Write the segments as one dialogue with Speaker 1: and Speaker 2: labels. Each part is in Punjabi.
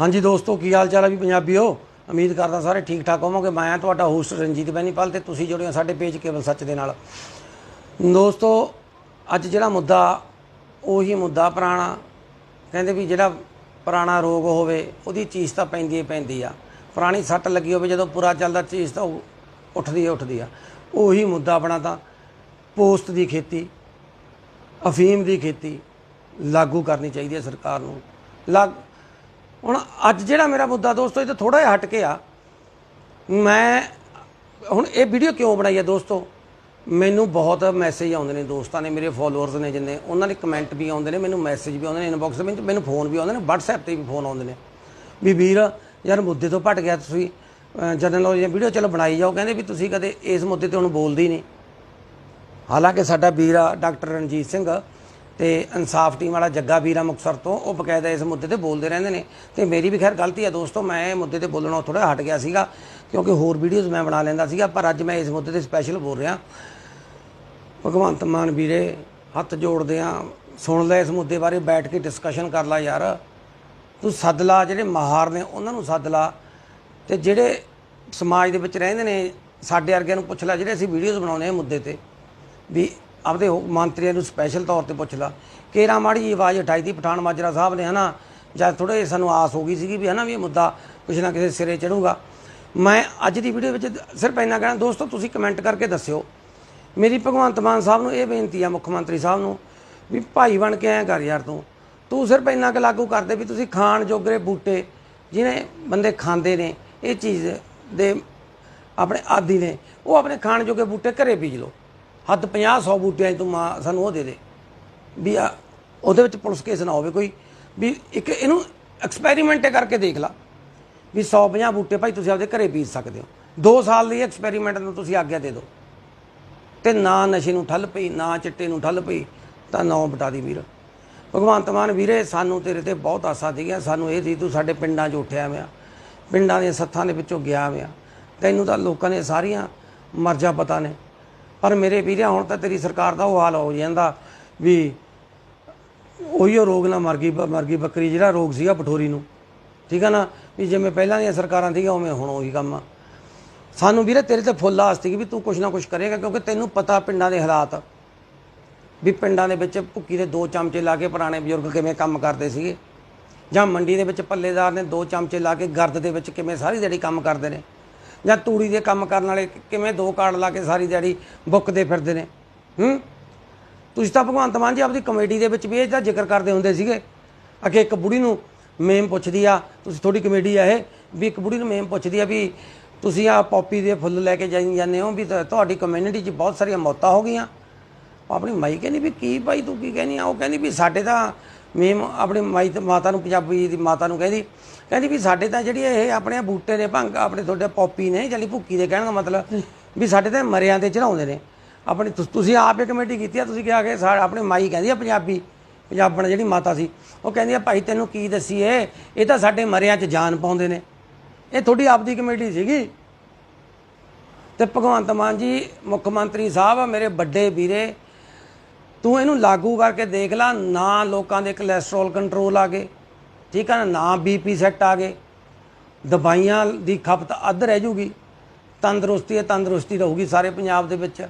Speaker 1: ਹਾਂਜੀ ਦੋਸਤੋ, ਕੀ ਹਾਲ ਚਾਲ ਹੈ ਵੀ ਪੰਜਾਬੀਓ? ਉਮੀਦ ਕਰਦਾ ਸਾਰੇ ਠੀਕ ਠਾਕ ਹੋਵੋਗੇ। ਮੈਂ ਹਾਂ ਤੁਹਾਡਾ ਹੋਸਟ ਰਣਜੀਤ ਬੈਨੀਪਾਲ ਤੇ ਤੁਸੀਂ ਜੁੜੇ ਹੋ ਸਾਡੇ ਪੇਜ ਕੇਵਲ ਸੱਚ ਦੇ ਨਾਲ। ਦੋਸਤੋ, ਅੱਜ ਜਿਹੜਾ ਮੁੱਦਾ, ਉਹੀ ਮੁੱਦਾ ਪੁਰਾਣਾ, ਕਹਿੰਦੇ ਵੀ ਜਿਹੜਾ ਪੁਰਾਣਾ ਰੋਗ ਹੋਵੇ, ਉਹਦੀ ਚੀਜ਼ ਤਾਂ ਪੈਂਦੀ ਹੀ ਪੈਂਦੀ ਆ। ਪੁਰਾਣੀ ਸੱਟ ਲੱਗੀ ਹੋਵੇ, ਜਦੋਂ ਪੂਰਾ ਚੱਲਦਾ, ਚੀਜ਼ ਤਾਂ ਉਹ ਉੱਠਦੀ ਉੱਠਦੀ ਆ। ਉਹੀ ਮੁੱਦਾ ਆਪਣਾ ਤਾਂ ਪੋਸਟ ਦੀ ਖੇਤੀ, ਅਫੀਮ ਦੀ ਖੇਤੀ ਲਾਗੂ ਕਰਨੀ ਚਾਹੀਦੀ ਹੈ ਸਰਕਾਰ ਨੂੰ। ਲੱਗ ਹੁਣ ਅੱਜ ਜਿਹੜਾ ਮੇਰਾ ਮੁੱਦਾ ਦੋਸਤੋ, ਇਹ ਤਾਂ ਥੋੜਾ ਜਿਹਾ ਹਟ ਕੇ ਆ। ਮੈਂ ਹੁਣ ਇਹ ਵੀਡੀਓ ਕਿਉਂ ਬਣਾਈ ਹੈ ਦੋਸਤੋ? ਮੈਨੂੰ ਬਹੁਤ ਮੈਸੇਜ ਆਉਂਦੇ ਨੇ ਦੋਸਤਾਂ ਨੇ ਮੇਰੇ ਫੋਲੋਅਰਸ ਨੇ ਜਿੰਨੇ, ਉਹਨਾਂ ਦੇ ਕਮੈਂਟ ਵੀ ਆਉਂਦੇ ਨੇ, ਮੈਨੂੰ ਮੈਸੇਜ ਵੀ ਆਉਂਦੇ ਨੇ ਇਨਬਾਕਸ ਵਿੱਚ, ਮੈਨੂੰ ਫੋਨ ਵੀ ਆਉਂਦੇ ਨੇ, WhatsApp ਤੇ ਵੀ ਫੋਨ ਆਉਂਦੇ ਨੇ। ਵੀ ਵੀਰ, ਯਾਰ ਮੁੱਦੇ ਤੋਂ ਭਟ ਗਿਆ ਤੁਸੀਂ। ਜਨਰਲ ਜਾਂ ਵੀਡੀਓ, ਚਲੋ ਬਣਾਈ ਜਾਓ। ਕਹਿੰਦੇ ਵੀ ਤੁਸੀਂ ਕਦੇ ਇਸ ਮੁੱਦੇ ਤੇ ਹੁਣ ਬੋਲਦੇ ਹੀ ਨਹੀਂ। ਹਾਲਾਂਕਿ ਸਾਡਾ ਵੀਰ ਆ, ਡਾਕਟਰ ਰਣਜੀਤ ਸਿੰਘ। ਤੇ ਇਨਸਾਫ ਟੀਮ ਵਾਲਾ ਜੱਗਾ ਵੀਰਾ ਮੁਕਸਰ ਤੋਂ, ਉਹ ਬਕਾਇਦਾ ਇਸ ਮੁੱਦੇ ਤੇ ਬੋਲਦੇ ਰਹਿੰਦੇ ਨੇ। ਤੇ ਮੇਰੀ ਵੀ ਖੈਰ ਗਲਤੀ ਹੈ ਦੋਸਤੋ, ਮੈਂ ਇਹ ਮੁੱਦੇ ਤੇ ਬੋਲਣੋਂ ਥੋੜਾ ਹਟ ਗਿਆ ਸੀਗਾ, ਕਿਉਂਕਿ ਹੋਰ ਵੀਡੀਓਜ਼ ਮੈਂ ਬਣਾ ਲੈਂਦਾ ਸੀਗਾ, ਪਰ ਅੱਜ ਮੈਂ ਇਸ ਮੁੱਦੇ ਤੇ ਸਪੈਸ਼ਲ ਬੋਲ ਰਿਹਾ। ਭਗਵੰਤ ਮਾਨ ਵੀਰੇ, ਹੱਥ ਜੋੜਦੇ ਆ, ਸੁਣ ਲੈ ਇਸ ਮੁੱਦੇ ਬਾਰੇ, ਬੈਠ ਕੇ ਡਿਸਕਸ਼ਨ ਕਰ ਲੈ ਯਾਰ। ਤੂੰ ਸੱਦ ਲਾ ਜਿਹੜੇ ਮਾਹਰ ਨੇ, ਉਹਨਾਂ ਨੂੰ ਸੱਦ ਲਾ ਤੇ ਜਿਹੜੇ ਸਮਾਜ ਦੇ ਵਿੱਚ ਰਹਿੰਦੇ ਨੇ, ਸਾਡੇ ਵਰਗਿਆਂ ਨੂੰ ਪੁੱਛ ਲੈ, ਜਿਹੜੇ ਅਸੀਂ ਵੀਡੀਓਜ਼ ਬਣਾਉਂਦੇ ਆ ਮੁੱਦੇ ਤੇ, ਵੀ ਆਪਦੇ ਹੋ- ਮੰਤਰੀਆਂ ਨੂੰ ਸਪੈਸ਼ਲ ਤੌਰ ਤੇ ਪੁੱਛ ਲਾ। ਕੇਰਾ ਮਾੜੀ ਜਿਹੀ ਆਵਾਜ਼ ਉਠਾਈ ਦੀ ਪਠਾਨ ਮਾਜਰਾ ਸਾਹਿਬ ਨੇ ਹਨਾ, ਜਦ ਥੋੜੇ ਸਾਨੂੰ ਆਸ ਹੋ ਗਈ ਸੀਗੀ ਵੀ ਹਨਾ ਵੀ ਇਹ ਮੁੱਦਾ ਕੁਛ ਨਾ ਕਿਸੇ ਸਿਰੇ ਚੜੂਗਾ। ਮੈਂ ਅੱਜ ਦੀ ਵੀਡੀਓ ਵਿੱਚ ਸਿਰਫ ਇੰਨਾ ਕਹਿਣਾ, ਦੋਸਤੋ ਤੁਸੀਂ ਕਮੈਂਟ ਕਰਕੇ ਦੱਸਿਓ। ਮੇਰੀ ਭਗਵੰਤ ਮਾਨ ਸਾਹਿਬ ਨੂੰ ਇਹ ਬੇਨਤੀ ਆ, ਮੁੱਖ ਮੰਤਰੀ ਸਾਹਿਬ ਨੂੰ, ਵੀ ਭਾਈ ਬਣ ਕੇ ਐਂ ਕਰ ਯਾਰ ਤੂੰ। ਤੂੰ ਸਿਰਫ ਇੰਨਾ ਕੁ ਲਾਗੂ ਕਰਦੇ ਵੀ ਤੁਸੀਂ ਖਾਣ ਜੋਗਰੇ ਬੂਟੇ, ਜਿਹਨੇ ਬੰਦੇ ਖਾਂਦੇ ਨੇ, ਇਹ ਚੀਜ਼ ਦੇ ਆਪਣੇ ਆਦੀ ਨੇ, ਉਹ ਆਪਣੇ ਖਾਣ ਜੋਗੇ ਬੂਟੇ ਘਰੇ ਬੀਜ ਲਓ। ਹੱਦ 50 100 ਬੂਟਿਆਂ 'ਚ ਤੂੰ ਮਾਂ ਸਾਨੂੰ ਉਹ ਦੇ ਦੇ। ਵੀ ਆ, ਉਹਦੇ ਵਿੱਚ ਪੁਲਿਸ ਕੇਸ ਨਾ ਹੋਵੇ ਕੋਈ। ਵੀ ਇੱਕ ਇਹਨੂੰ ਐਕਸਪੈਰੀਮੈਂਟ ਕਰਕੇ ਦੇਖ ਲਾ। ਵੀ 150 ਬੂਟੇ ਭਾਈ ਤੁਸੀਂ ਆਪਦੇ ਘਰੇ ਬੀਜ ਸਕਦੇ ਹੋ। 2 ਸਾਲ ਲਈ ਐਕਸਪੈਰੀਮੈਂਟ ਨੂੰ ਤੁਸੀਂ ਆਗਿਆ ਦੇ ਦਿਓ। ਤੇ ਨਾ ਨਸ਼ੇ ਨੂੰ ਠੱਲ ਪਈ, ਨਾ ਚਿੱਟੇ ਨੂੰ ਠੱਲ ਪਈ, ਤਾਂ ਨੌ ਬਟਾ ਦੀ ਵੀਰ। ਭਗਵੰਤ ਮਾਨ, ਵੀਰੇ, ਸਾਨੂੰ ਤੇਰੇ ਤੇ ਬਹੁਤ ਆਸਾ ਸੀਗੀਆਂ। ਸਾਨੂੰ ਇਹ ਸੀ, ਤੂੰ ਸਾਡੇ ਪਿੰਡਾਂ 'ਚ ਉੱਠਿਆ ਹੋਇਆ। ਪਿੰਡਾਂ ਦੀਆਂ ਸੱਥਾਂ ਦੇ ਵਿੱਚੋਂ ਗਿਆ ਹੋਇਆ। ਤੈਨੂੰ ਤਾਂ ਲੋਕਾਂ ਨੇ ਸਾਰੀਆਂ ਮਰਜ਼ਾ ਪਤਾ ਨੇ। ਪਰ ਮੇਰੇ ਵੀਰੇ, ਹੁਣ ਤਾਂ ਤੇਰੀ ਸਰਕਾਰ ਦਾ ਉਹ ਹਾਲ ਹੋ ਜਾਂਦਾ ਵੀ ਉਹੀ ਉਹ ਰੋਗ ਨਾਲ ਮਰ ਗਈ ਮਰ ਗਈ ਬੱਕਰੀ, ਜਿਹੜਾ ਰੋਗ ਸੀਗਾ ਪਠੋਰੀ ਨੂੰ। ਠੀਕ ਆ ਨਾ? ਵੀ ਜਿਵੇਂ ਪਹਿਲਾਂ ਦੀਆਂ ਸਰਕਾਰਾਂ ਸੀਗੀਆਂ, ਉਵੇਂ ਹੁਣ ਉਹੀ ਕੰਮ ਆ। ਸਾਨੂੰ ਵੀਰੇ, ਤੇਰੇ ਤੇ ਫੁੱਲ ਆਸ ਸੀ ਵੀ ਤੂੰ ਕੁਛ ਨਾ ਕੁਛ ਕਰੇਗਾ, ਕਿਉਂਕਿ ਤੈਨੂੰ ਪਤਾ ਪਿੰਡਾਂ ਦੇ ਹਾਲਾਤ। ਵੀ ਪਿੰਡਾਂ ਦੇ ਵਿੱਚ ਭੁੱਕੀ ਦੇ ਦੋ ਚਮਚੇ ਲਾ ਕੇ ਪੁਰਾਣੇ ਬਜ਼ੁਰਗ ਕਿਵੇਂ ਕੰਮ ਕਰਦੇ ਸੀਗੇ? ਜਾਂ ਮੰਡੀ ਦੇ ਵਿੱਚ ਪੱਲੇਦਾਰ ਨੇ ਦੋ ਚਮਚੇ ਲਾ ਕੇ ਗਰਦ ਦੇ ਵਿੱਚ ਕਿਵੇਂ ਸਾਰੀ ਜਿਹੜੀ ਕੰਮ ਕਰਦੇ ਨੇ? ਜਾਂ ਤੂੜੀ ਦੇ ਕੰਮ ਕਰਨ ਵਾਲੇ ਕਿਵੇਂ ਦੋ ਕਾਰਡ ਲਾ ਕੇ ਸਾਰੀ ਦਿਹਾੜੀ ਬੁੱਕਦੇ ਫਿਰਦੇ ਨੇ? ਹੂੰ? ਤੁਸੀਂ ਤਾਂ ਭਗਵੰਤ ਮਾਨ ਜੀ ਆਪਦੀ ਕਮੇਟੀ ਦੇ ਵਿੱਚ ਵੀ ਇਹਦਾ ਜ਼ਿਕਰ ਕਰਦੇ ਹੁੰਦੇ ਸੀਗੇ। ਅਕੇ ਇੱਕ ਬੁੜੀ ਨੂੰ ਮੇਮ ਪੁੱਛਦੀ ਆ, ਤੁਸੀਂ ਥੋੜੀ ਕਮੇਡੀ ਆ ਇਹ? ਵੀ ਇੱਕ ਬੁੜੀ ਨੂੰ ਮੇਮ ਪੁੱਛਦੀ ਆ ਵੀ ਤੁਸੀਂ ਆ ਪੌਪੀ ਦੇ ਫੁੱਲ ਲੈ ਕੇ ਜਾਈ ਜਾਂਦੇ ਹੋ ਵੀ ਤੁਹਾਡੀ ਕਮਿਊਨਿਟੀ 'ਚ ਬਹੁਤ ਸਾਰੀਆਂ ਮੌਤਾਂ ਹੋ ਗਈਆਂ। ਆਪਣੀ ਮਾਈ ਕਹਿੰਦੀ ਵੀ ਕੀ ਭਾਈ ਤੂੰ ਕੀ ਕਹਿੰਦੀ ਆ? ਉਹ ਕਹਿੰਦੀ ਵੀ ਸਾਡੇ ਤਾਂ ਮੇਮ ਆਪਣੀ ਮਾਈ ਤੇ ਮਾਤਾ ਨੂੰ ਪੰਜਾਬੀ ਦੀ ਮਾਤਾ ਨੂੰ ਕਹਿੰਦੀ ਕਹਿੰਦੀ ਵੀ ਸਾਡੇ ਤਾਂ ਜਿਹੜੀ ਇਹ ਆਪਣੇ ਬੂਟੇ ਨੇ ਭੰਗ, ਆਪਣੇ ਤੁਹਾਡੇ ਪੌਪੀ ਨੇ ਜਾਨੀ ਭੁੱਕੀ ਦੇ ਕਹਿਣ ਦਾ ਮਤਲਬ ਵੀ ਸਾਡੇ ਤਾਂ ਮਰਿਆਂ ਤੇ ਚੜਾਉਂਦੇ ਨੇ। ਆਪਣੀ ਤੁਸ- ਤੁਸੀਂ ਆਪ ਇਹ ਕਮੇਟੀ ਕੀਤੀ ਆ, ਤੁਸੀਂ ਕਿਹਾ ਕਿ ਸਾ ਆਪਣੀ ਮਾਈ ਕਹਿੰਦੀ ਆ ਪੰਜਾਬੀ, ਪੰਜਾਬਣ ਜਿਹੜੀ ਮਾਤਾ ਸੀ, ਉਹ ਕਹਿੰਦੀ ਆ, ਭਾਈ ਤੈਨੂੰ ਕੀ ਦੱਸੀਏ, ਇਹ ਤਾਂ ਸਾਡੇ ਮਰਿਆਂ 'ਚ ਜਾਨ ਪਾਉਂਦੇ ਨੇ। ਇਹ ਤੁਹਾਡੀ ਆਪਦੀ ਕਮੇਟੀ ਸੀਗੀ। ਤੇ ਭਗਵੰਤ ਮਾਨ ਜੀ, ਮੁੱਖ ਮੰਤਰੀ ਸਾਹਿਬ, ਮੇਰੇ ਵੱਡੇ ਵੀਰੇ ਤੂੰ ਇਹਨੂੰ ਲਾਗੂ ਕਰਕੇ ਦੇਖ ਲੈ, ਨਾ ਲੋਕਾਂ ਦੇ ਕੋਲੇਸਟ੍ਰੋਲ ਕੰਟਰੋਲ ਆ ਗਏ, ਠੀਕ ਹੈ ਨਾ ਨਾ ਬੀਪੀ ਸੈੱਟ ਆ ਗਏ। ਦਵਾਈਆਂ ਦੀ ਖਪਤ ਅੱਧ ਰਹਿ ਜੂਗੀ, ਤੰਦਰੁਸਤੀ ਹੈ ਤੰਦਰੁਸਤੀ ਰਹੂਗੀ ਸਾਰੇ ਪੰਜਾਬ ਦੇ ਵਿੱਚ।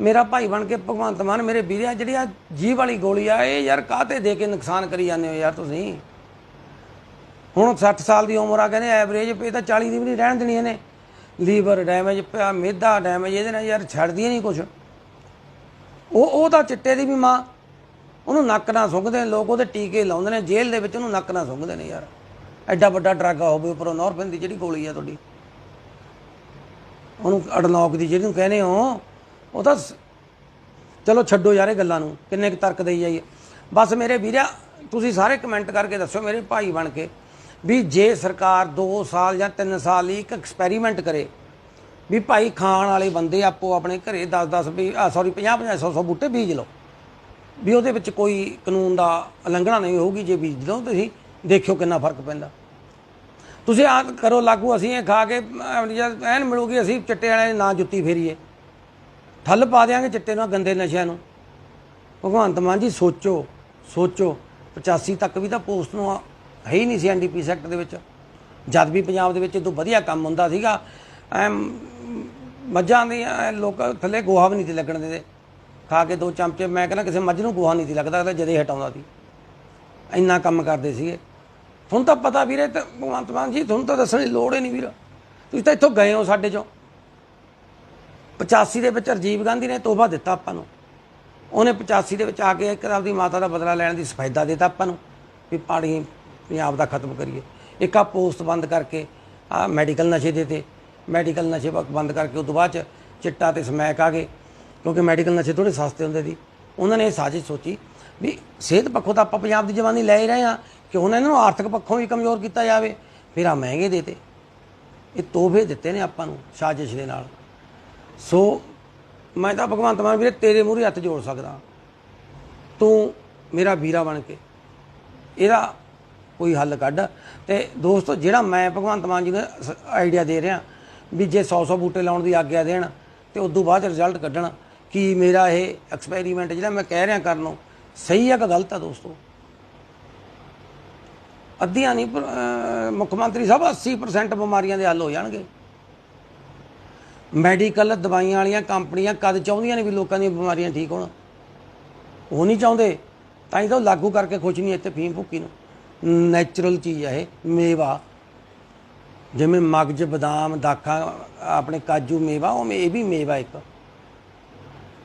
Speaker 1: ਮੇਰਾ ਭਾਈ ਬਣ ਕੇ ਭਗਵੰਤ ਮਾਨ, ਮੇਰੇ ਵੀਰੇ ਜਿਹੜੀ ਆ ਜੀਵ ਵਾਲੀ ਗੋਲੀ ਆ, ਇਹ ਯਾਰ ਕਾਹਤੇ ਦੇ ਕੇ ਨੁਕਸਾਨ ਕਰੀ ਜਾਂਦੇ ਹੋ ਯਾਰ ਤੁਸੀਂ? ਹੁਣ 60 ਸਾਲ ਦੀ ਉਮਰ ਆ, ਕਹਿੰਦੇ ਐਵਰੇਜ ਇਹ ਤਾਂ 40 ਦੀ ਵੀ ਨਹੀਂ ਰਹਿਣ ਦੇਣੀ ਇਹਨੇ। ਲੀਵਰ ਡੈਮੇਜ ਪਿਆ, ਮੇਦਾ ਡੈਮੇਜ ਇਹਦੇ ਨਾਲ ਯਾਰ ਛੱਡਦੀ ਨਹੀਂ ਕੁਝ ਉਹ ਉਹ ਤਾਂ ਚਿੱਟੇ ਦੀ ਵੀ ਮਾਂ। ਉਹਨੂੰ ਨੱਕ ਨਾਲ ਸੁੰਘਦੇ ਨੇ ਲੋਕ, ਉਹਦੇ ਟੀਕੇ ਲਾਉਂਦੇ ਨੇ, ਜੇਲ੍ਹ ਦੇ ਵਿੱਚ ਉਹਨੂੰ ਨੱਕ ਨਾਲ ਸੁੰਘਦੇ ਨੇ ਯਾਰ। ਐਡਾ ਵੱਡਾ ਡਰੱਗ ਹੋਵੇ ਉੱਪਰੋਂ ਨੌਰਫਿਨ ਦੀ ਜਿਹੜੀ ਗੋਲੀ ਆ ਤੁਹਾਡੀ। ਉਹਨੂੰ ਅਡਨੌਕ ਦੀ ਜਿਹਨੂੰ ਕਹਿੰਦੇ ਹੋ, ਉਹ ਤਾਂ ਚਲੋ ਛੱਡੋ ਯਾਰ ਇਹ ਗੱਲਾਂ ਨੂੰ, ਕਿੰਨੇ ਕੁ ਤਰਕ ਦੇਈ ਜਾਈਏ ਬਸ ਮੇਰੇ ਵੀਰਿਆ, ਤੁਸੀਂ ਸਾਰੇ ਕਮੈਂਟ ਕਰਕੇ ਦੱਸੋ ਮੇਰੇ ਭਾਈ ਬਣ ਕੇ ਵੀ ਜੇ ਸਰਕਾਰ 2 ਸਾਲ ਜਾਂ 3 ਸਾਲ ਲਈ ਇੱਕ ਐਕਸਪੈਰੀਮੈਂਟ ਕਰੇ ਵੀ ਭਾਈ ਖਾਣ ਵਾਲੇ ਬੰਦੇ ਆਪੋ ਆਪਣੇ ਘਰੇ 10 10 ਵੀ ਸੌਰੀ 50 50 100 100 ਬੂਟੇ ਬੀਜ ਲਓ। ਵੀ ਉਹਦੇ ਵਿੱਚ ਕੋਈ ਕਾਨੂੰਨ ਦਾ ਉਲੰਘਣਾ ਨਹੀਂ ਹੋਊਗੀ ਜੇ ਬੀਜ ਲਓ ਤੁਸੀਂ, ਦੇਖਿਓ ਕਿੰਨਾ ਫ਼ਰਕ ਪੈਂਦਾ। ਤੁਸੀਂ ਆ ਕਰੋ ਲਾਗੂ, ਅਸੀਂ ਇਹ ਖਾ ਕੇ ਐਨ ਮਿਲੂਗੀ, ਅਸੀਂ ਚਿੱਟੇ ਵਾਲੇ ਨਾ ਜੁੱਤੀ ਫੇਰੀਏ। ਠੱਲ ਪਾ ਦਿਆਂਗੇ ਚਿੱਟੇ ਨਾਲ ਗੰਦੇ ਨਸ਼ਿਆਂ ਨੂੰ। ਭਗਵੰਤ ਮਾਨ ਜੀ, ਸੋਚੋ ਸੋਚੋ 85 ਤੱਕ ਵੀ ਤਾਂ ਪੋਸਟ ਨੂੰ ਹੈ ਹੀ ਨਹੀਂ ਸੀ ਐਨਡੀਪੀ ਸੈਕਟਰ ਦੇ ਵਿੱਚ। ਜਦ ਵੀ ਪੰਜਾਬ ਦੇ ਵਿੱਚ ਇਦੋਂ ਵਧੀਆ ਕੰਮ ਹੁੰਦਾ ਸੀਗਾ ਐ ਮੱਝਾਂ ਦੀਆਂ ਲੋਕ ਥੱਲੇ ਗੋਹਾ ਵੀ ਨਹੀਂ ਸੀ ਲੱਗਣ ਦਿੰਦੇ। ਖਾ ਕੇ ਦੋ ਚਮਚੇ, ਮੈਂ ਕਹਿੰਦਾ ਕਿਸੇ ਮੱਝ ਨੂੰ ਗੋਹਾ ਨਹੀਂ ਸੀ ਲੱਗਦਾ ਅਗਲਾ ਜਦੇ ਹਟਾਉਂਦਾ ਸੀ। ਇੰਨਾ ਕੰਮ ਕਰਦੇ ਸੀਗੇ। ਹੁਣ ਤਾਂ ਪਤਾ ਵੀਰੇ ਭਗਵੰਤ ਮਾਨ ਜੀ, ਤੁਹਾਨੂੰ ਤਾਂ ਦੱਸਣ ਦੀ ਲੋੜ ਹੀ ਨਹੀਂ ਵੀਰ। ਤੁਸੀਂ ਤਾਂ ਇੱਥੋਂ ਗਏ ਹੋ ਸਾਡੇ ਚੋਂ। 85 ਦੇ ਵਿੱਚ ਰਾਜੀਵ ਗਾਂਧੀ ਨੇ ਤੋਹਫਾ ਦਿੱਤਾ ਆਪਾਂ ਨੂੰ। ਉਹਨੇ 85 ਦੇ ਵਿੱਚ ਆ ਕੇ ਇੱਕ ਆਪਦੀ ਮਾਤਾ ਦਾ ਬਦਲਾ ਲੈਣ ਦੀ ਸਫਾਇਦਾ ਦਿੱਤਾ ਆਪਾਂ ਨੂੰ, ਵੀ ਪਾਣੀ ਪੰਜਾਬ ਦਾ ਖਤਮ ਕਰੀਏ। ਇੱਕ ਆ ਪੋਸਟ ਬੰਦ ਕਰਕੇ ਆ ਮੈਡੀਕਲ ਨਸ਼ੇ ਦੇ ਤੇ ਮੈਡੀਕਲ ਨਸ਼ੇ ਬ- ਬੰਦ ਕਰਕੇ ਉਸ ਤੋਂ ਬਾਅਦ ਚ ਚਿੱਟਾ ਤੇ ਸਮੈਕ ਆ ਗਏ। ਕਿਉਂਕਿ ਮੈਡੀਕਲ ਨਸ਼ੇ ਥੋੜੇ ਸਸਤੇ ਹੁੰਦੇ ਸੀ। ਉਹਨਾਂ ਨੇ ਇਹ ਸਾਜ਼ਿਸ਼ ਸੋਚੀ ਵੀ ਸਿਹਤ ਪੱਖੋਂ ਤਾਂ ਆਪਾਂ ਪੰਜਾਬ ਦੀ ਜਵਾਨੀ ਲੈ ਹੀ ਰਹੇ ਹਾਂ ਕਿ ਹੁਣ ਇਹਨਾਂ ਨੂੰ ਆਰਥਿਕ ਪੱਖੋਂ ਵੀ ਕਮਜ਼ੋਰ ਕੀਤਾ ਜਾਵੇ। ਫਿਰ ਆ ਮਹਿੰਗੇ ਦੇਤੇ। ਇਹ ਤੋਹਫੇ ਦਿੱਤੇ ਨੇ ਆਪਾਂ ਨੂੰ ਸਾਜ਼ਿਸ਼ ਦੇ ਨਾਲ। ਸੋ ਮੈਂ ਤਾਂ ਭਗਵੰਤ ਮਾਨ ਵੀਰੇ ਤੇਰੇ ਮੂਹਰੇ ਹੱਥ ਜੋੜ ਸਕਦਾ। ਤੂੰ ਮੇਰਾ ਵੀਰਾ ਬਣ ਕੇ ਇਹਦਾ ਕੋਈ ਹੱਲ ਕੱਢ। ਤੇ ਦੋਸਤੋ ਜਿਹੜਾ ਮੈਂ ਭਗਵੰਤ ਮਾਨ ਜੀ ਨੂੰ ਆਈਡੀਆ ਦੇ ਰਿਹਾ ਵੀ ਜੇ 100 100 ਬੂਟੇ ਲਾਉਣ ਦੀ ਆਗਿਆ ਦੇਣ ਤੇ ਉਸ ਤੋਂ ਬਾਅਦ ਰਿਜ਼ਲਟ ਕੱਢਣ ਕਿ ਮੇਰਾ ਇਹ ਐਕਸਪੈਰੀਮੈਂਟ ਜਿਹੜਾ ਮੈਂ ਕਹਿ ਰਿਹਾ ਕਰਨ ਨੂੰ ਸਹੀ ਆ ਕਿ ਗਲਤ ਆ ਦੋਸਤੋ? ਅੱਧੀਆਂ ਨਹੀਂ ਪਰ, ਮੁੱਖ ਮੰਤਰੀ ਸਾਹਿਬ 80% ਬਿਮਾਰੀਆਂ ਦੇ ਹੱਲ ਹੋ ਜਾਣਗੇ। ਮੈਡੀਕਲ ਦਵਾਈਆਂ ਵਾਲੀਆਂ ਕੰਪਨੀਆਂ ਕਦ ਚਾਹੁੰਦੀਆਂ ਨੇ ਵੀ ਲੋਕਾਂ ਦੀਆਂ ਬਿਮਾਰੀਆਂ ਠੀਕ ਹੋਣ? ਉਹ ਨਹੀਂ ਚਾਹੁੰਦੇ। ਤਾਂ ਹੀ ਤਾਂ ਉਹ ਲਾਗੂ ਕਰਕੇ ਖੁਸ਼ ਨਹੀਂ ਇੱਥੇ ਫੀਮ ਭੁੱਕੀ ਨੂੰ। ਨੈਚੁਰਲ ਚੀਜ਼ ਹੈ ਇਹ ਮੇਵਾ। ਜਿਵੇਂ ਮਗਜ ਬਦਾਮ, ਦਾਖਾਂ, ਆਪਣੇ ਕਾਜੂ ਮੇਵਾ ਉਹ ਇਹ ਵੀ ਮੇਵਾ ਇੱਕ।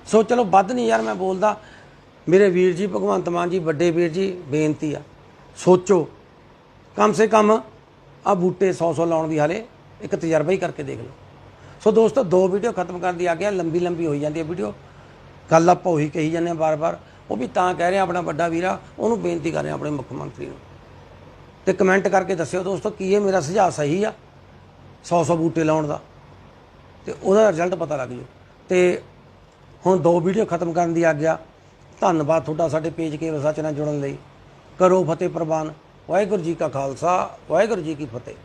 Speaker 1: ਸੋ ਚਲੋ ਵੱਧ ਨਹੀਂ ਯਾਰ ਮੈਂ ਬੋਲਦਾ। ਮੇਰੇ ਵੀਰ ਜੀ, ਭਗਵੰਤ ਮਾਨ ਜੀ, ਵੱਡੇ ਵੀਰ ਜੀ, ਬੇਨਤੀ ਆ। ਸੋਚੋ, ਕਮ ਸੇ ਕਮ ਆ ਬੂਟੇ 100 100 ਲਾਉਣ ਦੀ ਹਾਲੇ ਇੱਕ ਤਜਰਬਾ ਹੀ ਕਰਕੇ ਦੇਖ ਲਓ। ਸੋ ਦੋਸਤੋ, ਦੋ ਵੀਡੀਓ ਖਤਮ ਕਰਨ ਦੀ ਆ ਗਿਆ, ਲੰਬੀ ਲੰਬੀ ਹੋਈ ਜਾਂਦੀ ਹੈ ਵੀਡੀਓ। ਗੱਲ ਆਪਾਂ ਉਹੀ ਕਹੀ ਜਾਂਦੇ ਆ ਬਾਰ-ਬਾਰ। ਉਹ ਵੀ ਤਾਂ ਕਹਿ ਰਹੇ ਆ ਆਪਣਾ ਵੱਡਾ ਵੀਰਾ, ਉਹਨੂੰ ਬੇਨਤੀ ਕਰ ਰਹੇ ਆ ਆਪਣੇ ਮੁੱਖ ਮੰਤਰੀ ਨੂੰ। ਤੇ ਕਮੈਂਟ ਕਰਕੇ ਦੱਸਿਓ ਦੋਸਤੋ, ਕੀ ਇਹ ਮੇਰਾ ਸੁਝਾਅ ਸਹੀ ਆ? 100 100 ਬੂਟੇ ਲਾਉਣ ਦਾ। ਤੇ ਉਹਦਾ ਰਿਜ਼ਲਟ ਪਤਾ ਲੱਗ ਜੂ ਤੇ ਹੁਣ ਦੋ ਵੀਡੀਓ ਖਤਮ ਕਰਨ ਦੀ ਆਗਿਆ। ਧੰਨਵਾਦ ਤੁਹਾਡਾ ਸਾਡੇ ਪੇਜ ਕੇ ਸੱਚ ਨਾਲ ਜੁੜਨ ਲਈ। ਕਰੋ ਫਤਿਹ ਪ੍ਰਵਾਨ। ਵਾਹਿਗੁਰੂ ਜੀ ਕਾ ਖਾਲਸਾ, ਵਾਹਿਗੁਰੂ ਜੀ ਕੀ ਫਤਿਹ।